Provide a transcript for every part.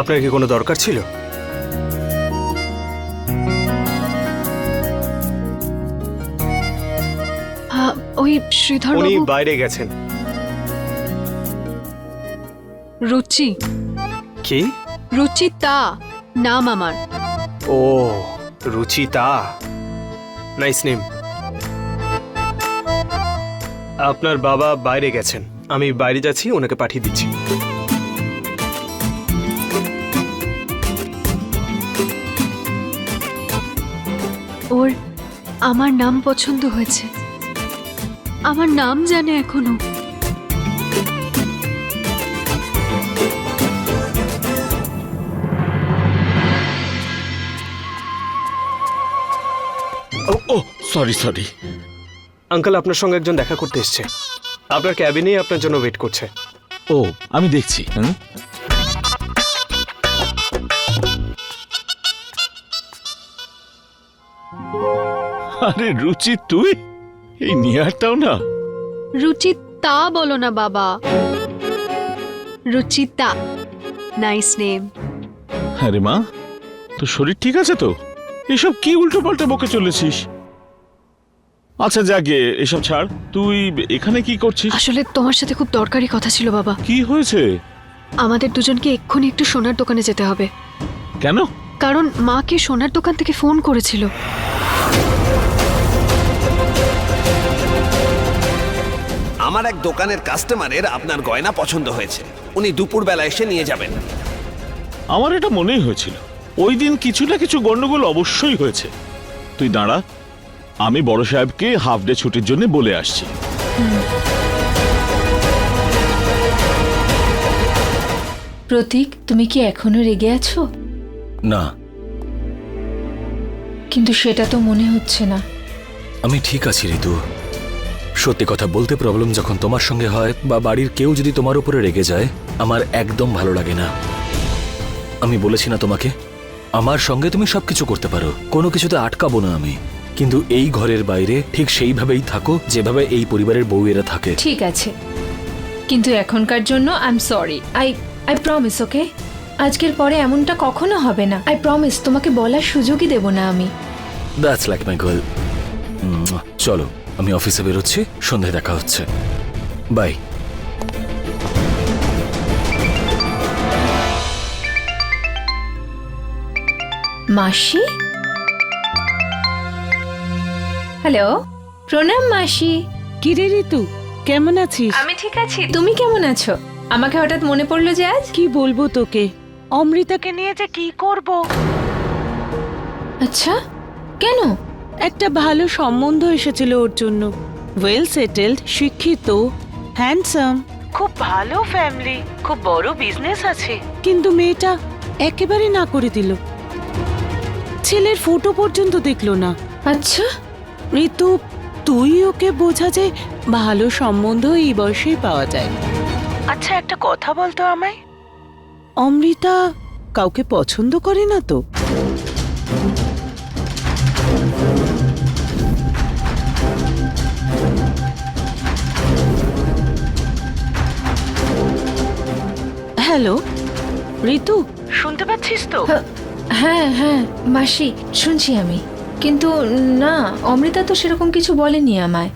আপনার কি কোনো দরকার ছিল? ওই শ্রীধর উনি বাইরে গেছেন। রুচি। কি? রুচিতা নাম আমার। ও রুচিতা। Nice name. আপনার বাবা বাইরে গেছেন। আমি বাইরে যাচ্ছি ওনাকে পাঠিয়ে দিচ্ছি। ওর আমার নাম পছন্দ হয়েছে। আমার নাম জানে এখনও। ও ও সরি সরি আঙ্কেল আপনার সঙ্গে একজন দেখা করতে এসছে। আপনার ক্যাবিনেই আপনার জন্য ওয়েট করছে। ও আমি দেখছি হুম? আরে রুচি তুই? এই নিয়ারটাও না। রুচিতা বলো না বাবা। রুচিতা নাইস নেম আরে মা তোর শরীর ঠিক আছে তো? এসব কি উল্টো পাল্টা বকে চলেছিস? আচ্ছা যাকে এসব ছাড়। তুই এখানে কি করছিস? আসলে তোমার সাথে খুব দরকারি কথা ছিল বাবা। কি হয়েছে? আমাদের দুজনকে এক্ষুনি একটু সোনার দোকানে যেতে হবে। কেন? কারণ মাকে সোনার দোকান থেকে ফোন করেছিল। আমার এক দোকানের কাস্টমারের আপনার গয়না পছন্দ হয়েছে। উনি দুপুরবেলা এসে নিয়ে যাবেন। আমার এটা মনেই হয়েছিল। ওই দিন কিছু না কিছু গন্ডগোল অবশ্যই হয়েছে। তুই দাঁড়া আমি বড় সাহেবকে হাফ ডে ছুটির জন্য বলে আসছি। প্রতীক তুমি কি এখনও রেগে আছো? না। কিন্তু সেটা তো মনে হচ্ছে না। আমি ঠিক আছি ঋতু সত্যি কথা বলতে প্রবলেম যখন তোমার সঙ্গে হয় বা বাড়ির কেউ যদি তোমার উপরে রেগে যায় আমার একদম ভালো লাগে না। আমি বলেছি না তোমাকে আমার সঙ্গে তুমি সবকিছু করতে পারো কোনো কিছুতে আটকাবো না আমি। কিন্তু এই ঘরের বাইরে ঠিক সেইভাবেই থাকো যেভাবে এই পরিবারের বউয়েরা থাকে। ঠিক আছে। কিন্তু এখনকার জন্য I am sorry I I promise okay আজকের পরে এমনটা কখনো হবে না। আই প্রমিস তোমাকে বলার সুযোগই দেব না আমি। দ্যাটস লাইক মাই গার্ল চলো। আমি অফিসে বেরোচ্ছি সন্ধ্যায় দেখা হচ্ছে। বাই। মাসি? হ্যালো? প্রণাম মাসি। কিরে ঋতু কেমন আছিস? আমি ঠিক আছি। তুমি কেমন আছো? আমাকে হঠাৎ মনে পড়ল যে আজ কি বলব তোকে? অমৃতাকে নিয়ে যে কি করব? আচ্ছা কেন? একটা ভালো সম্বন্ধ এসেছিল ওর জন্য। ওয়েল সেটেলড শিক্ষিত হ্যান্ডসাম খুব ভালো ফ্যামিলি খুব বড় বিজনেস আছে। কিন্তু মেয়েটা একেবারে না করে দিল। ছেলের ফটো পর্যন্ত দেখল না। আচ্ছা। ঋতু তুই ওকে বোঝা যে ভালো সম্বন্ধ এই বয়সেই পাওয়া যায়। আচ্ছা একটা কথা বলতো আমায়। অমৃতা কাউকে পছন্দ করে না তো? হ্যালো? ঋতু? শুনতে পাচ্ছিস তো? হ্যাঁ হ্যাঁ মাসি শুনছি আমি। কিন্তু না অমৃতা তো সেরকম কিছু বলেনি আমায়।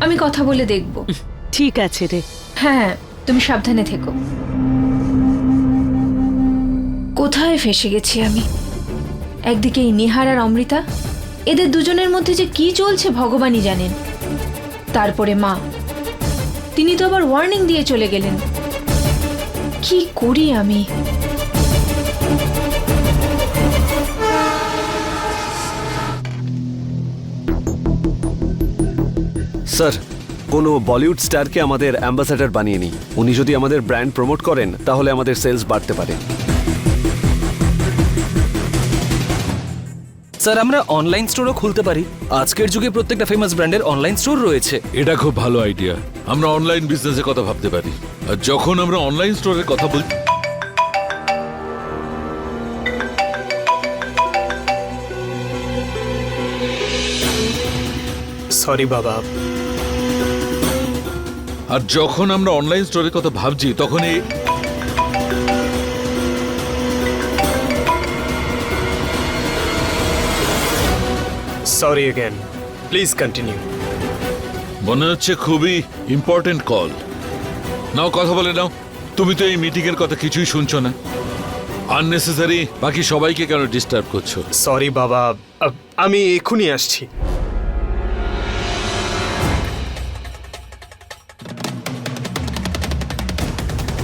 আমি কথা বলে দেখব। ঠিক আছে রে। হ্যাঁ তুমি সাবধানে থেকো। কোথায় ফেসে গেছি আমি? একদিকে এই নিহার আর অমৃতা। এদের দুজনের মধ্যে যে কি চলছে ভগবানই জানেন। তারপরে মা। তিনি তো আবার ওয়ার্নিং দিয়ে চলে গেলেন। কি করি আমি? স্যার, কোনো বলিউড স্টারকে আমাদের অ্যাম্বাসাডার বানিয়ে নিই। উনি যদি আমাদের ব্র্যান্ড প্রমোট করেন, তাহলে আমাদের সেলস বাড়তে পারে। স্যার আমরা অনলাইন স্টোরও খুলতে পারি। আজকের যুগে প্রত্যেকটা ফেমাস ব্র্যান্ডের অনলাইন স্টোর রয়েছে। এটা খুব ভালো আইডিয়া আমরা অনলাইন বিজনেসের কথা ভাবতে পারি। আর যখন আমরা অনলাইন স্টোরের কথা বল সরি বাবা। আর যখন আমরা অনলাইন স্টোরের কথা ভাবছি তখন এই সরি অ্যাগেন প্লিজ কন্টিনিউ মনে হচ্ছে খুবই ইম্পর্টেন্ট কল নাও কথা বলে নাও। তুমি তো এই মিটিং এর কথা কিছুই শুনছো না। আননেসেসারি বাকি সবাইকে কেন ডিস্টার্ব করছ? সরি বাবা। আমি এক্ষুনি আসছি।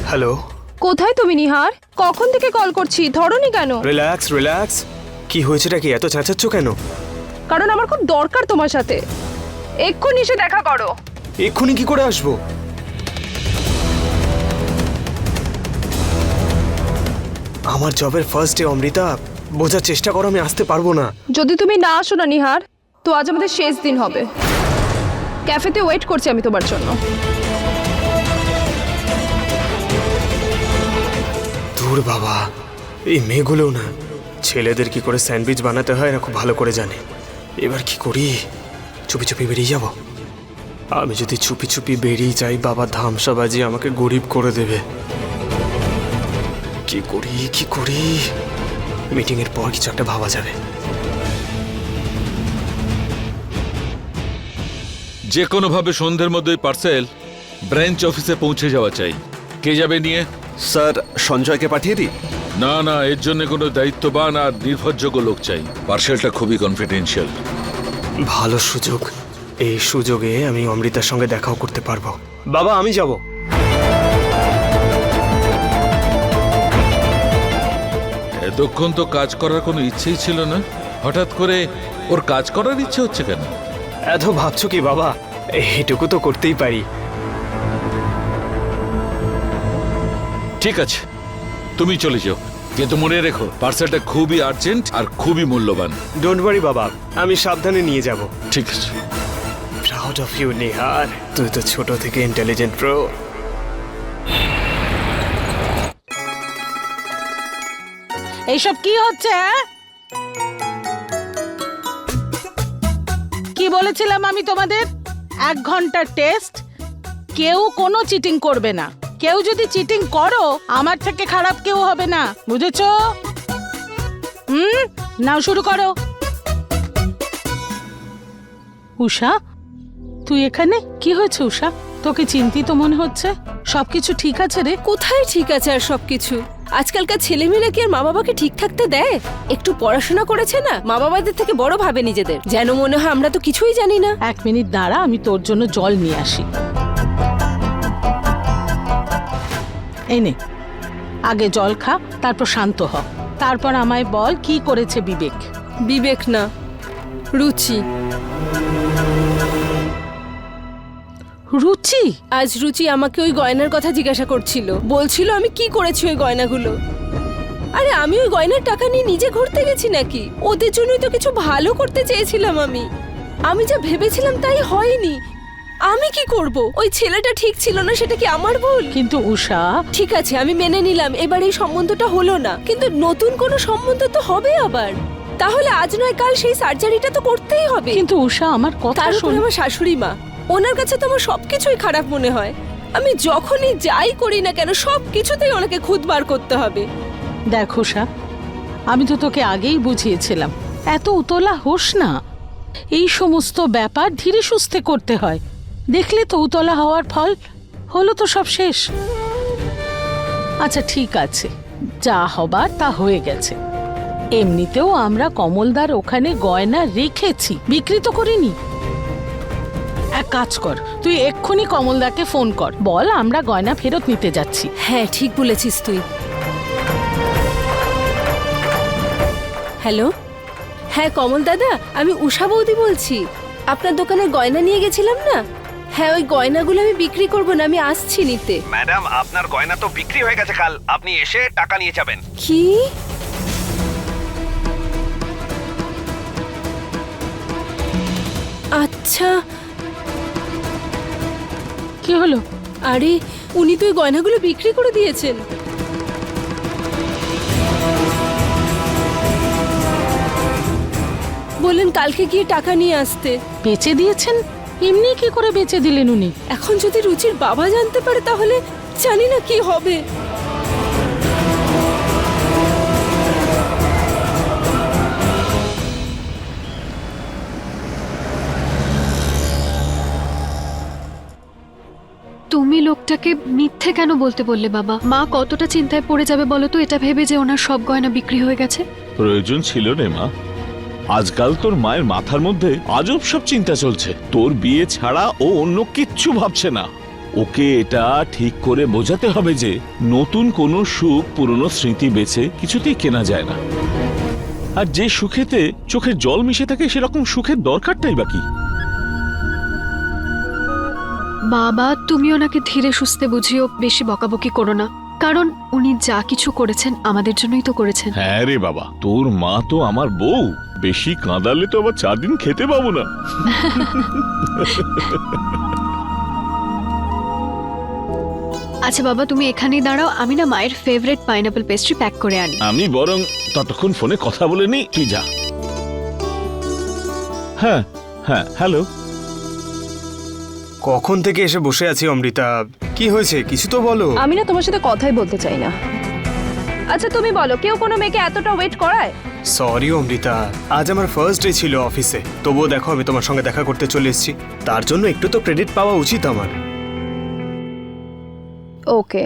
হ্যালো কোথায় তুমি নিহার? কখন থেকে কল করছি? ধরনি কেন? রিল্যাক্স রিল্যাক্স কি হয়েছেটা কি? এত চেঁচাচ্ছ কেন? কারণ আমার খুব দরকার তোমার সাথে। এক্ষুনি এসে দেখা করো। এক্ষুনি কি করে আসব? আমার জবের ফার্স্ট ডে অমৃতা বোঝার চেষ্টা করো আমি আসতে পারব না। যদি তুমি না আসো না নিহার তো আজ আমাদের শেষ দিন হবে। ক্যাফেতে ওয়েট করছি আমি তোমার জন্য। দূর বাবা এই মেয়েগুলো না ছেলেদের কি করে স্যান্ডউইচ বানাতে হয় না খুব ভালো করে জানে। এবার কি করি? চুপি চুপি বেরিয়ে যাব? আমি যদি চুপি চুপি বেরিয়ে যাই বাবা ধামসা বাজিয়ে আমাকে গরিব করে দেবে। কি করি কি করি? মিটিং এর পর কিছু একটা ভাবা যাবে। যে কোনোভাবে সন্ধ্যের মধ্যে পার্সেল ব্রাঞ্চ অফিসে পৌঁছে যাওয়া চাই। কে যাবে নিয়ে? স্যার সঞ্জয়কে পাঠিয়ে দিই? না না এর জন্য কোনো দায়িত্ববান আর নির্ভরযোগ্য লোক চাই। পার্সেলটা খুবই কনফিডেন্সিয়াল ভালো সুযোগ। এই সুযোগে আমি অমৃতার সঙ্গে দেখাও করতে পারব। বাবা আমি যাব। এতক্ষণ তো কাজ করার কোনো ইচ্ছেই ছিল না। হঠাৎ করে ওর কাজ করার ইচ্ছে হচ্ছে কেন? এত ভাবছ কি বাবা? এইটুকু তো করতেই পারি। ঠিক আছে। তুমি চলে যাও। কিন্তু মনে রেখো পার্সেলটা খুবই আর্জেন্ট আর খুবই মূল্যবান। ডোন্ট ওয়ারি বাবা। আমি সাবধানে নিয়ে যাব। ঠিক আছে। প্রাউড অফ ইউ নিহার তুই তো ছোট থেকে ইন্টেলিজেন্ট প্রো এইসব কি হচ্ছে হ্যাঁ? কি বলেছিলাম আমি তোমাদের? এক ঘণ্টার টেস্ট কেউ কোনো চিটিং করবে না। কেউ যদি চিটিং করো আমার থেকে খারাপ কেউ হবে না বুঝেছ? হুম? নাও শুরু করো। উষা তুই এখানে? কি হয়েছে উষা? তোকে চিন্তিত মনে হচ্ছে? সবকিছু ঠিক আছে রে? কোথায় ঠিক আছে আর সবকিছু? আজকালকার ছেলেমেয়েরা কি আর মা বাবাকে ঠিক থাকতে দেয়? একটু পড়াশোনা করেছে না? মা বাবাদের থেকে বড় ভাবে নিজেদের। যেন মনে হয় আমরা তো কিছুই জানি না। এক মিনিট দাঁড়া আমি তোর জন্য জল নিয়ে আসি। এই নে। আগে জল খা তারপর শান্ত হ। তারপর আমায় বল কি করেছে বিবেক। বিবেক না রুচি। রুচি? আজ রুচি আমাকে ওই গয়নার কথা জিজ্ঞাসা করছিল। বলছিল আমি কি করেছি ওই গয়নাগুলো? আরে আমি ওই গয়নার টাকা নিয়ে নিজে ঘুরতে গেছি নাকি? ওদের জন্যই তো কিছু ভালো করতে চেয়েছিলাম আমি। আমি যা ভেবেছিলাম তাই হয়নি। আমি কি করব? ওই ছেলেটা ঠিক ছিল না সেটা কি আমার ভুল? কিন্তু উষা। ঠিক আছে আমি মেনে নিলাম এবার এই সম্বন্ধটা হলো না। কিন্তু নতুন কোনো সম্বন্ধ তো হবে আবার। তাহলে আজ নয় কাল সেই সার্জারিটা তো করতেই হবে। কিন্তু উষা আমার কথা তার শোন। আমার শাশুড়ি মা। ওনার কাছে তো আমার সবকিছুই খারাপ মনে হয়। আমি যখনই যাই করি না কেন সব কিছুতেই ওনাকে খুদ বার করতে হবে। দেখ উষা আমি তো তোকে আগেই বুঝিয়েছিলাম। এত উতলা হোস না। এই সমস্ত ব্যাপার ধীরে সুস্থে করতে হয়। দেখলে তো উতলা হওয়ার ফল। হলো তো সব শেষ। আচ্ছা ঠিক আছে। যা হবার তা হয়ে গেছে। এমনিতেও আমরা কমলদার ওখানে গয়না রেখেছি, বিক্রি তো করিনি। এক কাজ কর, তুই এক্ষুনি কমলদাকে ফোন কর। বল, আমরা গয়না ফেরত নিতে যাচ্ছি। হ্যাঁ ঠিক বলেছিস তুই। হ্যালো? হ্যাঁ কমল দাদা আমি উষা বৌদি বলছি। আপনার দোকানে গয়না নিয়ে গেছিলাম না? হ্যাঁ ওই গয়নাগুলো আমি বিক্রি করব না আমি আসছি নিতে। ম্যাডাম আপনার গয়না তো বিক্রি হয়ে গেছে কাল। আপনি এসে টাকা নিয়ে যাবেন। কি? আচ্ছা। কি হলো? আরে উনি তো ওই গয়নাগুলো বিক্রি করে দিয়েছেন। বললেন কালকে গিয়ে টাকা নিয়ে আসতে। বেচে দিয়েছেন? এমনি কি করে বেঁচে দিলেন উনি? এখন যদি রুচির বাবা জানতে পারে তাহলে জানি না কি হবে। তুমি লোকটাকে মিথ্যে কেন বলতে বললে বাবা? মা কতটা চিন্তায় পড়ে যাবে বলো তো? এটা ভেবে যে ওনার সব গয়না বিক্রি হয়ে গেছে? প্রয়োজন ছিল রে মা। আজকাল তোর মায়ের মাথার মধ্যে আজব সব চিন্তা চলছে। তোর বিয়ে ছাড়া ও অন্য কিচ্ছু ভাবছে না। ওকে এটা ঠিক করে বোঝাতে হবে যে নতুন কোনো সুখ পুরনো স্মৃতি বেছে কিছুতেই কেনা যায় না। আর যে সুখেতে চোখের জল মিশে থাকে সেরকম সুখের দরকারটাই বাকি বাবা তুমি ওনাকে ধীরে সুস্থে বুঝিও বেশি বকাবকি করো না। কারণ উনি যা কিছু করেছেন আমাদের জন্যই তো করেছেন। হ্যাঁ রে বাবা তোর মা তো আমার বউ। বেশি কাঁদালে তো আবার চার দিন খেতে পাবো না। আচ্ছা বাবা তুমি এখানেই দাঁড়াও। আমি না মায়ের ফেভারিট পাইনাপল পেস্ট্রি প্যাক করে আনি। আমি বরং ততক্ষণ ফোনে কথা বলে নি তুই যা। হ্যাঁ হ্যাঁ হ্যালো। কখন থেকে এসে বসে আছি অমৃতা? কি হয়েছে? কিছু তো বলো। আমি না তোমার সাথে কথাই বলতে চাই না। আচ্ছা তুমি বলো কেউ কোনো মেয়েকে এতটা ওয়েট করায়? সরি অমৃতা। আজ আমার ফার্স্ট ডে ছিল অফিসে তবুও দেখো আমি তোমার সঙ্গে দেখা করতে চলে এসেছি। তার জন্য একটু তো ক্রেডিট পাওয়া উচিত আমার। ওকে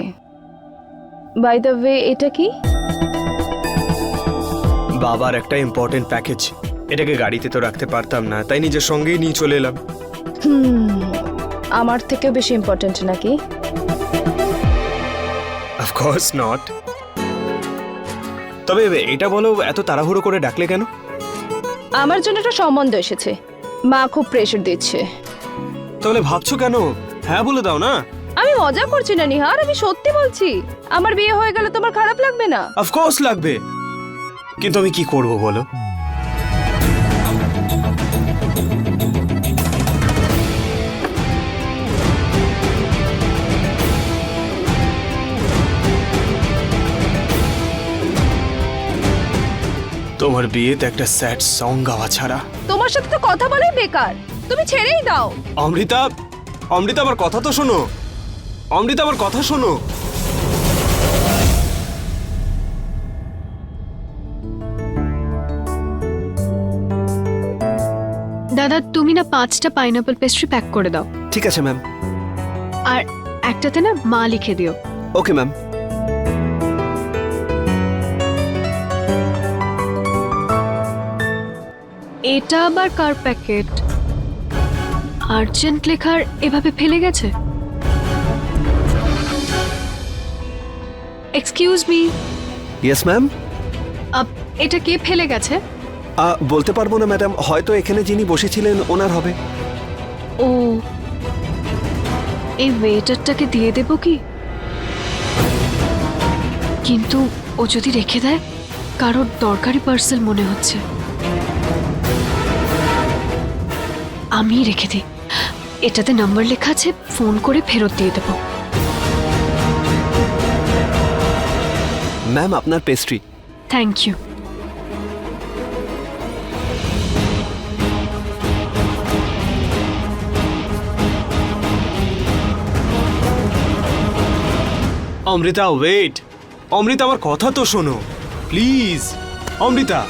বাই দ্য ওয়ে এটা কি? বাবার একটা ইম্পর্টেন্ট প্যাকেজ এটাকে গাড়িতে তো রাখতে পারতাম না তাই নিজের সঙ্গেই নিয়ে চলে এলাম। হুম আমার থেকেও বেশি ইম্পর্ট্যান্ট নাকি? অফকোর্স নট তবে এটা বলো এত তাড়াহুড়ো করে ডাকলে কেন? আমার জন্য একটা সম্বন্ধ এসেছে। মা খুব প্রেশার দিচ্ছে। তাহলে ভাবছ কেন? হ্যাঁ বলে দাও না। আমি মজা করছি না নিহার আমি সত্যি বলছি। আমার বিয়ে হয়ে গেলে তোমার খারাপ লাগবে না? অফকোর্স লাগবে। কিন্তু আমি কি করব বলো? তোমার বিয়েতে একটা স্যাড সং গাওয়া ছাড়া। তোমার সাথে তো কথা বলাই বেকার। তুমি ছেড়েই দাও। অমৃতা অমৃতা আমার কথা তো শোনো। অমৃতা আমার কথা শোনো। দাদা তুমি না পাঁচটা পাইনাপল পেস্ট্রি প্যাক করে দাও। ঠিক আছে ম্যাম আর একটাতে না মা লিখে দিও। ওকে ম্যাম এটা আবার কার প্যাকেট? আর্জেন্ট লেখার এভাবে ফেলে গেছে? এক্সকিউজ মি ইয়েস ম্যাম এটা কে ফেলে গেছে? বলতে পারব না ম্যাডাম হয়তো এখানে যিনি বসেছিলেন ওনার হবে। ও। এই ওয়েটারটাকে দিয়ে দেব কি? কিন্তু ও যদি রেখে দেয় কারোর দরকারি পার্সেল মনে হচ্ছে। আমি রেখে দিই। এটাতে নাম্বার লেখা আছে ফোন করে ফেরত দিয়ে দেবো। ম্যাম আপনার pastry thank you Amrita wait Amrita আমার কথা তো শোনো। প্লিজ অমৃতা।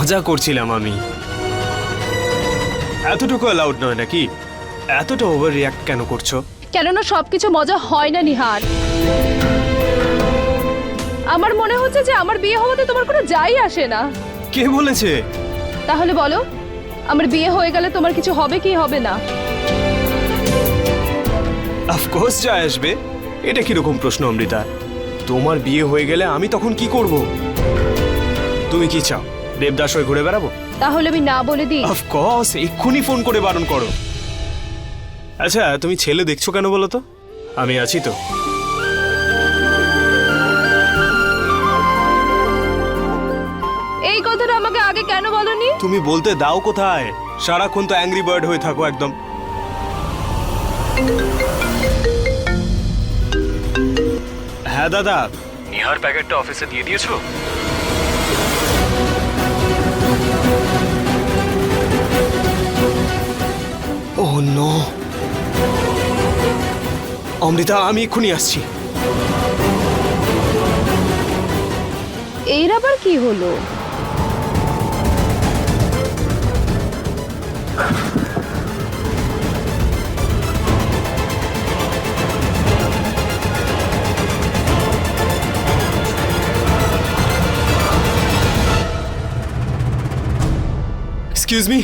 মজা করছিলাম আমি। এতটুকু অ্যালাউড নয় নাকি? এতটা ওভার রিয়াক্ট কেন করছ? কেননা সবকিছু মজা হয় না নিহার। আমার মনে হচ্ছে যে আমার বিয়ে হওয়াতে তোমার কোনো যাই আসে না। কে বলেছে? তাহলে বলো আমার বিয়ে হয়ে গেলে তোমার কিছু হবে কি হবে না? অফকোর্স যা আসবে। এটা কীরকম প্রশ্ন অমৃতা? তোমার বিয়ে হয়ে গেলে আমি তখন কি করব? তুমি কি চাও? দেবদাস হয়ে ঘুরে বেড়াবো? তাহলে আমি না বলে দিই। অফকোর্স এক্ষুনি ফোন করে বারণ করো। আচ্ছা তুমি ছেলে দেখছ কেন বলো তো? আমি আছি তো। এই কথাটা আমাকে আগে কেন বলনি? তুমি বলতে দাও কোথায়? সারাক্ষণ তো অ্যাংরি বার্ড হয়ে থাকো একদম। হ্যাঁ দাদা। নিহার প্যাকেটটা অফিসে দিয়ে দিয়েছ? নো অমৃতা আমি এক্ষুনি আসছি। এর আবার কি হলো? এক্সকিউজ মি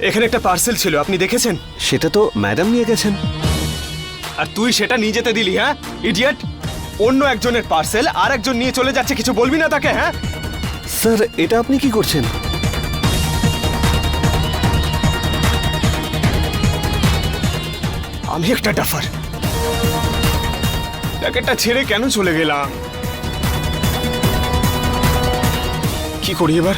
এখানে একটা পার্সেল ছিল আপনি দেখেছেন? সেটা তো ম্যাডাম নিয়ে গেছেন। আর তুই সেটা নিয়ে যেতে দিলি হ্যাঁ? ইডিয়েট অন্য একজনের পার্সেল আর একজন নিয়ে চলে যাচ্ছে কিছু বলবি না তাকে হ্যাঁ? স্যার এটা আপনি কি করছেন? আমি একটা ডাফার। প্যাকেটটা ছেড়ে কেন চলে গেলাম? কি করি এবার?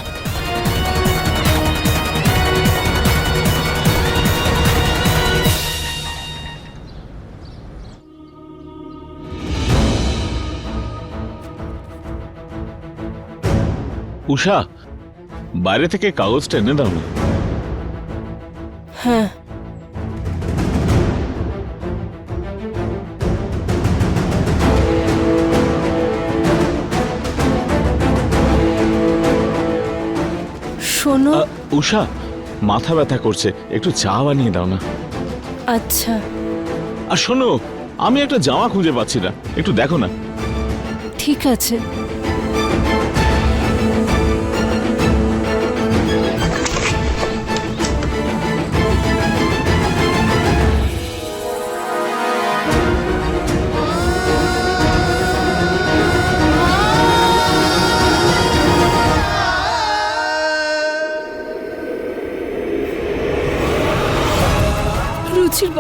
উষা বাইরে থেকে কাগজটা এনে দাও না। হ্যাঁ। শোনো। আ, উষা মাথা ব্যথা করছে একটু চা বানিয়ে দাও না। আচ্ছা। আর শোনো আমি একটা জামা খুঁজে পাচ্ছি না একটু দেখো না। ঠিক আছে।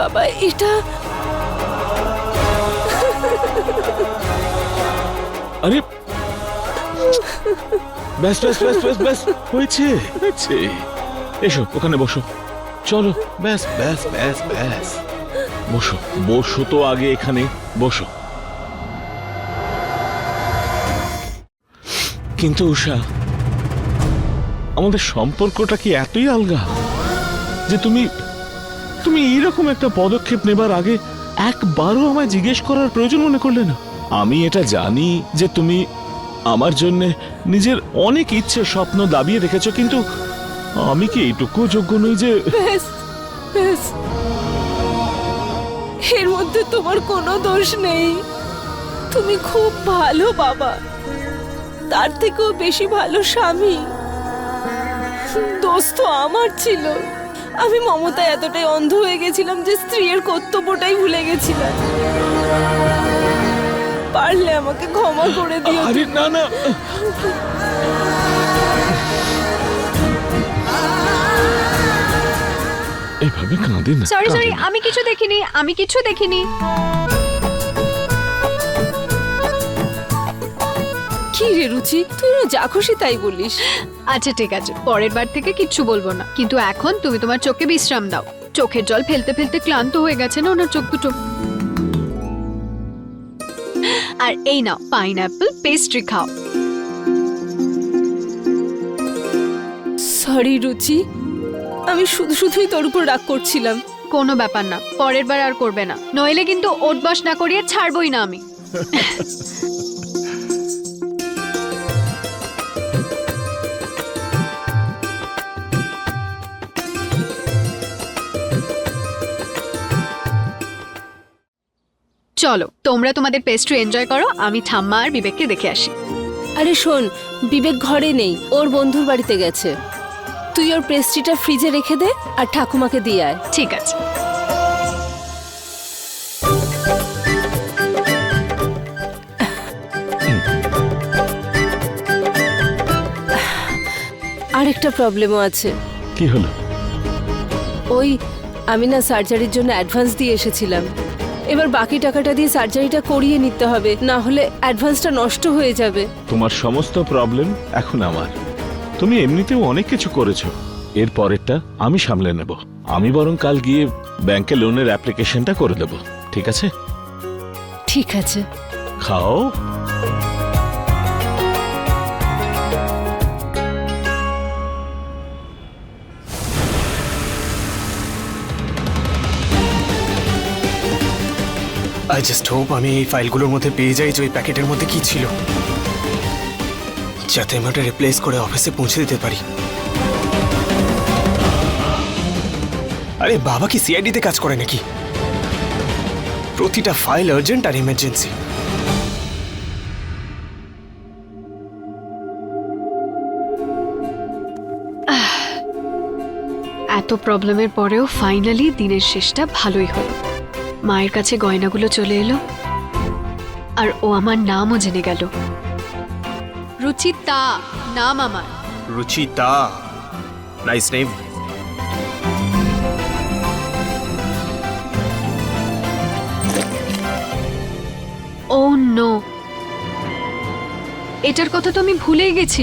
বাবা এটা আরে ব্যাস ব্যাস ব্যাস ব্যাস ব্যাস হয়েছে। হয়েছে। এসো ওখানে বসো। চলো ব্যাস ব্যাস ব্যাস ব্যাস। বসো বসো তো আগে এখানে বসো। কিন্তু উষা আমাদের সম্পর্কটা কি এতই আলগা যে তুমি তুমি এইরকম একটা পদক্ষেপ নেবার আগে একবারও আমায় জিজ্ঞেস করার প্রয়োজন মনে করলে না? আমি এটা জানি যে তুমি আমার জন্য নিজের অনেক ইচ্ছে স্বপ্ন দাবিয়ে রেখেছো কিন্তু আমি কি এইটুকু যোগ্য নই যে এর মধ্যে তোমার কোনো দোষ নেই। তুমি খুব ভালো বাবা। তার থেকেও বেশি ভালো স্বামী। দোষ তো আমার ছিল। আমি মমতা এতটাই অন্ধ হয়ে গেছিলাম যে স্ত্রীর কর্তব্যটাই ভুলে গেছিলাম। পারলে আমাকে ক্ষমা করে দিও। আরে না না। এইভাবে কাঁদে না। সরি সরি আমি কিছু দেখিনি আমি কিছু দেখিনি। কি রে রুচি তুই যা খুশি তাই বলিস। আচ্ছা ঠিক আছে। পরের বার থেকে কিচ্ছু বলব না। কিন্তু এখন তুমি তোমার চোখে বিশ্রাম দাও। চোখের জল ফেলতে ফেলতে ক্লান্ত হয়ে গেছে না ওনার চোখ দুটো? আর এই নাও পাইনঅ্যাপল পেস্ট্রি খাও। সরি রুচি। আমি শুধু শুধুই তোর উপর রাগ করছিলাম। কোনো ব্যাপার না পরের বার আর করবে না। নইলে কিন্তু ওটবাস না করিয়ে ছাড়বই না আমি। চলো তোমরা তোমাদের পেস্ট্রি এনজয় করো আমি ঠাম্মা আর বিবেককে দেখে আসি। আরে শোন বিবেক ঘরে নেই ওর বন্ধুর বাড়িতে গেছে। তুই ওর পেস্ট্রিটা ফ্রিজে রেখে দে আর ঠাকুমাকে দিয়ে আয়। ঠিক আছে। আরেকটা প্রবলেমও আছে। কি হলো? ওই আমি না সার্জারির জন্য অ্যাডভান্স দিয়ে এসেছিলাম। এবার বাকি টাকাটা দিয়ে সার্জারিটা করিয়ে নিতে হবে না হলে অ্যাডভান্সটা নষ্ট হয়ে যাবে। তোমার সমস্ত প্রবলেম এখন আমার। তুমি এমনিতেও অনেক কিছু করেছ। এর পরেরটা আমি সামলে নেব। আমি বরং কাল গিয়ে ব্যাংকে লোনের অ্যাপ্লিকেশনটা করে দেব। ঠিক আছে? ঠিক আছে। খাও। আই জাস্ট হোপ আমি এই ফাইলগুলোর মধ্যে পেয়ে যাই যে ওই প্যাকেটের মধ্যে কি ছিল। যাতে আমি ওটা রিপ্লেস করে অফিসে পৌঁছে দিতে পারি। আরে বাবা, কি সিআইডিতে কাজ করে নাকি? প্রতিটা ফাইল আর্জেন্ট আর ইমার্জেন্সি এত প্রবলেমের পরেও ফাইনালি দিনের শেষটা ভালোই হলো। মায়ের কাছে গয়নাগুলো চলে এলো আর ও আমার নামও জেনে গেল। রুচিতা নাম আমার। Ruchita nice name oh no এটার কথা তো আমি ভুলেই গেছি।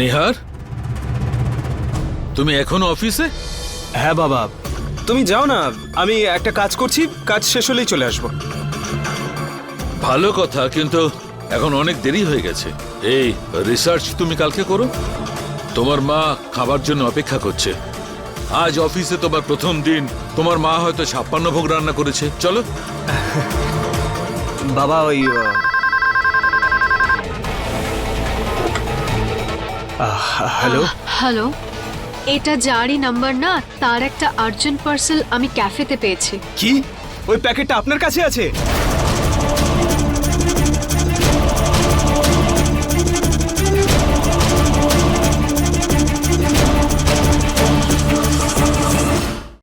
নিহার? তুমি এখনও অফিসে? হ্যাঁ বাবা। তুমি যাও না আমি একটা কাজ করছি কাজ শেষ হলেই চলে আসব। ভালো কথা কিন্তু এখন অনেক দেরি হয়ে গেছে। এই রিসার্চ তুমি কালকে করো। তোমার মা খাবার জন্য অপেক্ষা করছে। আজ অফিসে তোমার প্রথম দিন। তোমার মা হয়তো ছাপ্পান্ন ভোগ রান্না করেছে। চলো। বাবা ওই হ্যালো হ্যালো এটা জারি নাম্বার না তার একটা আর্জেন্ট পার্সেল আমি ক্যাফেতে পেয়েছি। কি? ওই প্যাকেটটা আপনার কাছে আছে?